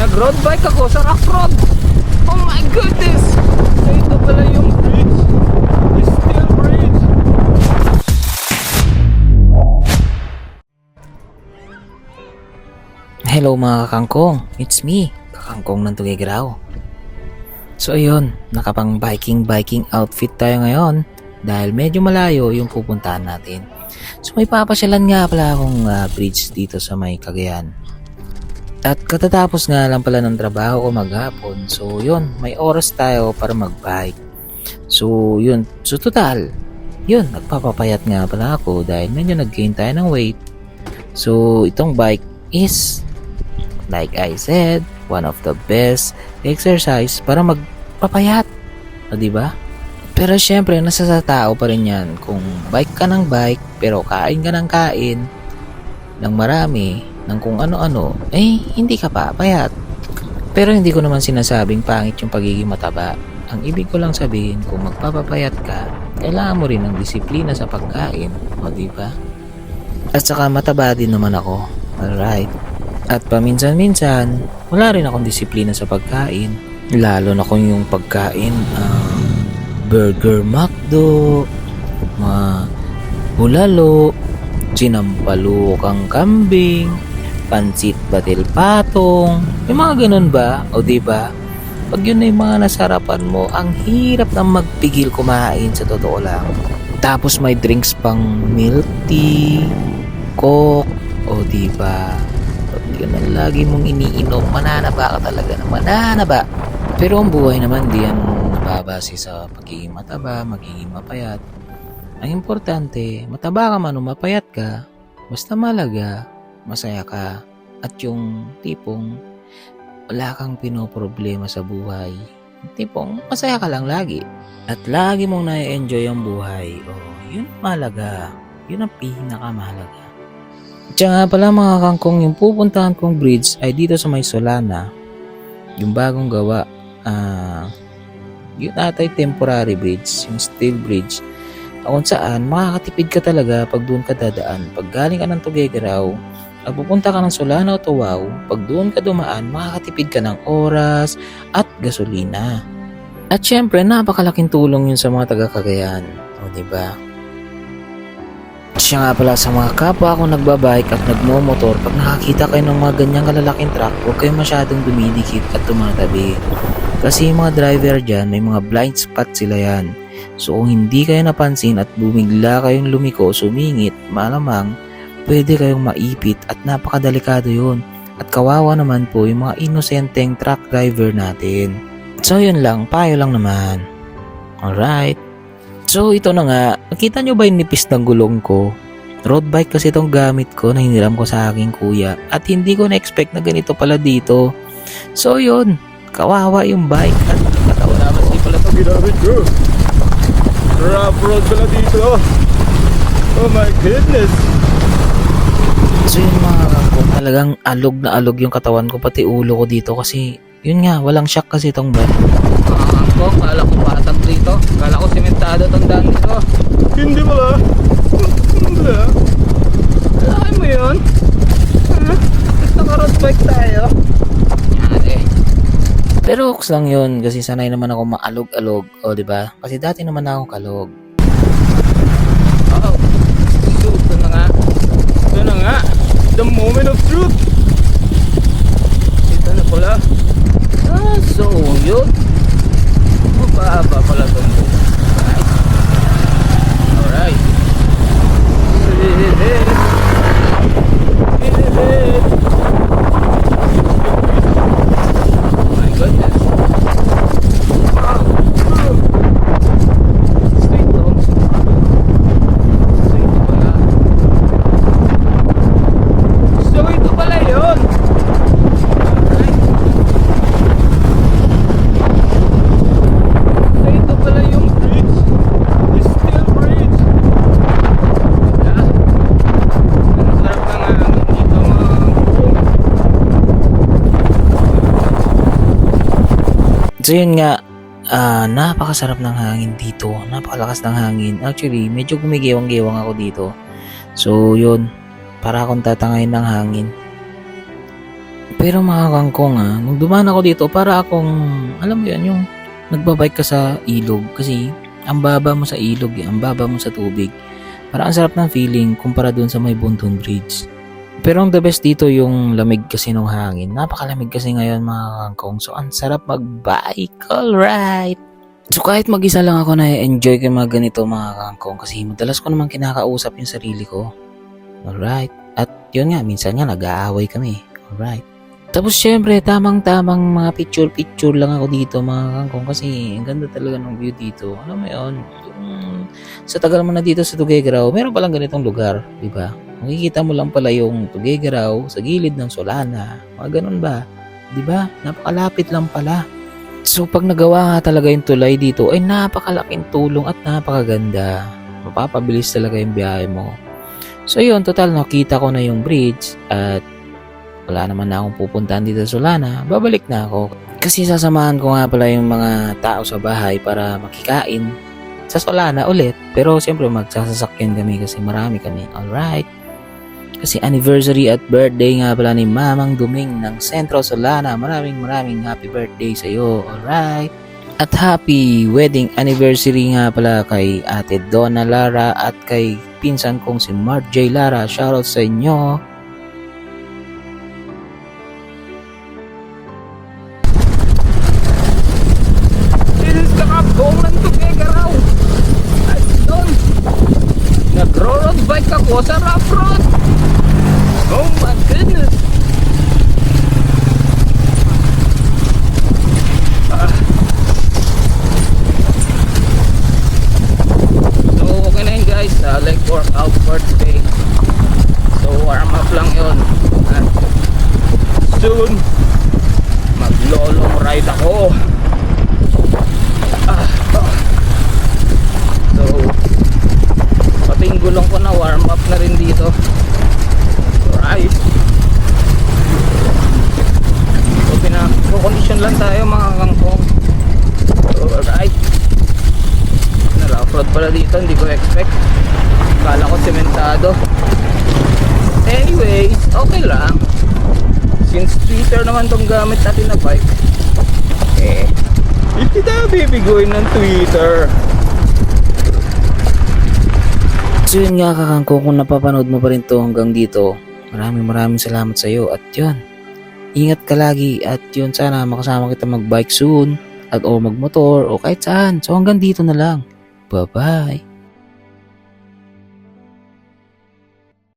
Nag-road bike ako sa rock road. Oh my goodness! So ito pala yung bridge. Steel bridge. Hello mga kakangkong, it's me, kakangkong ng Tugigraw. So ayun, nakapang biking biking outfit tayo ngayon dahil medyo malayo yung pupuntahan natin. So may papasyalan nga pala akong ah, bridge dito sa may Cagayan. At katatapos nga lang pala ng trabaho ko maghapon. So yun, may oras tayo para magbike. So yun, so total, yun, nagpapapayat nga pala ako dahil medyo nag-gain tayo ng weight. So itong bike is, like I said, one of the best exercise para magpapayat. O di ba? Pero syempre, nasa sa tao pa rin yan. Kung bike ka ng bike, pero kain ka ng kain, ng marami, ng kung ano-ano, eh, hindi ka papayat. Pero hindi ko naman sinasabing pangit yung pagiging mataba. Ang ibig ko lang sabihin, kung magpapapayat ka, kailangan mo rin ng disiplina sa pagkain. O, di ba? At saka mataba din naman ako. Alright. At paminsan-minsan, wala rin akong disiplina sa pagkain. Lalo na kung yung pagkain, um, burger McDo, mga bulalo, sinampalukang kambing, pansit batil patong, yung mga ganun ba? O di ba? Pag yun na yung mga nasarapan mo, ang hirap na magpigil kumain sa totoo lang. Tapos may drinks pang milk tea, coke, o di ba? Pag yun ang lagi mong iniinom, mananaba ka talaga na mananaba. Pero ang buhay naman di yan nababase sa pagiging mataba, magiging mapayat. Ang importante, mataba ka man o mapayat ka, basta malaga, masaya ka, at yung tipong wala kang pinoproblema sa buhay. Tipong masaya ka lang lagi. At lagi mong na-enjoy ang buhay. Oh, yun ang mahalaga. Yun ang pinakamahalaga. At nga pala mga kangkong, yung pupuntahan kong bridge ay dito sa may Solana. Yung bagong gawa. Ah, yun ata yung temporary bridge, yung steel bridge. Kung saan, makakatipid ka talaga pag doon ka dadaan. Pag galing ka ng Tuguegarao, pag pupunta ka ng Solana o Tuwao, pag doon ka dumaan, makakatipid ka ng oras at gasolina. At syempre, napakalaking tulong yun sa mga taga Cagayan. O, ba? Siya nga pala sa mga kapwa ako nagbabike at nagmomotor, pag nakakita kayo ng mga ganyang kalalaking truck, huwag kayo masyadong dumidikit at tumatabi. Kasi yung mga driver dyan, may mga blind spot sila yan. So kung hindi kayo napansin at bumigla kayong lumiko, sumingit, malamang, pwede kayong maipit at napakadelikado yun. At kawawa naman po yung mga inosenteng truck driver natin. So yun lang, payo lang naman. Alright. So ito na nga, nakita nyo ba yung nipis ng gulong ko? Road bike kasi itong gamit ko na hiniram ko sa aking kuya at hindi ko na-expect na ganito pala dito. So yun, kawawa yung bike at katawa naman si pala Ang ginamit ko. Rough road pala dito. Oh my goodness. So yun mga kangkong, talagang alog na alog yung katawan ko pati ulo ko dito kasi yun nga, walang shock kasi itong bike. Mga kangkong, kala ko patag dito. Kala ko simentado itong daan dito. Hindi pala. Hindi ah. Alam mo yun? Ha? Naka-road bike tayo. Eh. Pero oks lang yun kasi sanay naman ako maalog-alog. O, di ba? Kasi dati naman ako kalog. The moment of truth. So yun nga, ah napakasarap ng hangin dito. Napakalakas ng hangin. Actually, medyo gumigewang-gewang ako dito. So yun, para akong tatangayin ng hangin. Pero mga kangkong ah, nung dumaan ako dito para akong, alam mo yan, yung nagbabike ka sa ilog kasi ang baba mo sa ilog eh, ang baba mo sa tubig. Parang ang sarap ng feeling kumpara dun sa may Bonton Bridge. Pero ang the best dito yung lamig kasi ng hangin. Napakalamig kasi ngayon mga kangkong. So ang sarap mag-bike. Alright. So kahit mag-isa lang ako na enjoy ko yung mga ganito mga kangkong kasi madalas ko naman kinakausap yung sarili ko. Alright. At yun nga, minsan nga nag-aaway kami. Alright. Tapos syempre, tamang-tamang mga picture-picture lang ako dito mga kangkong kasi ang ganda talaga ng view dito. Alam mo yun, yung sa tagal mo na dito sa Tuguegarao, meron palang ganitong lugar, di ba? Makikita mo lang pala yung Tuguegarao sa gilid ng Solana. Mga ganun ba? Ba? Napakalapit lang pala. So pag nagawa nga talaga yung tulay dito, ay napakalaking tulong at napakaganda. Mapapabilis talaga yung biyahe mo. So yun, total nakita ko na yung bridge at wala naman na akong pupuntahan dito sa Solana, babalik na ako. Kasi sasamahan ko nga pala yung mga tao sa bahay para makikain sa Solana ulit. Pero siyempre magsasasakyan kami kasi marami kami. Alright. Kasi anniversary at birthday nga pala ni Mamang Duming ng Centro Solana. Maraming maraming happy birthday sa iyo. Alright. At happy wedding anniversary nga pala kay Ate Donna Lara at kay pinsan kong si Mark J. Lara. Shoutout sa inyo. Nagro-road bike ako sa rough road. Oh my goodness. Ah. So, okay na yun guys. Uh, leg workout for today. So, warm up lang yun. At soon, maglolong ride ako. Ah, ah. So, pati yung gulong ko na warm up na rin dito. Alright. So, pinaka-condition lang tayo mga kangkong. Alright. Na rough road pala dito, hindi ko expect. Kala ko sementado. Anyways, okay lang. Since Twitter naman tong gamit natin na bike, eh, hindi tayo bibiguin ng Twitter. So yun nga kakangko kung napapanood mo pa rin to hanggang dito. Maraming maraming salamat sa iyo at yun. Ingat ka lagi at yun sana makasama kita mag-bike soon at o magmotor o kahit saan. So hanggang dito na lang. Bye-bye.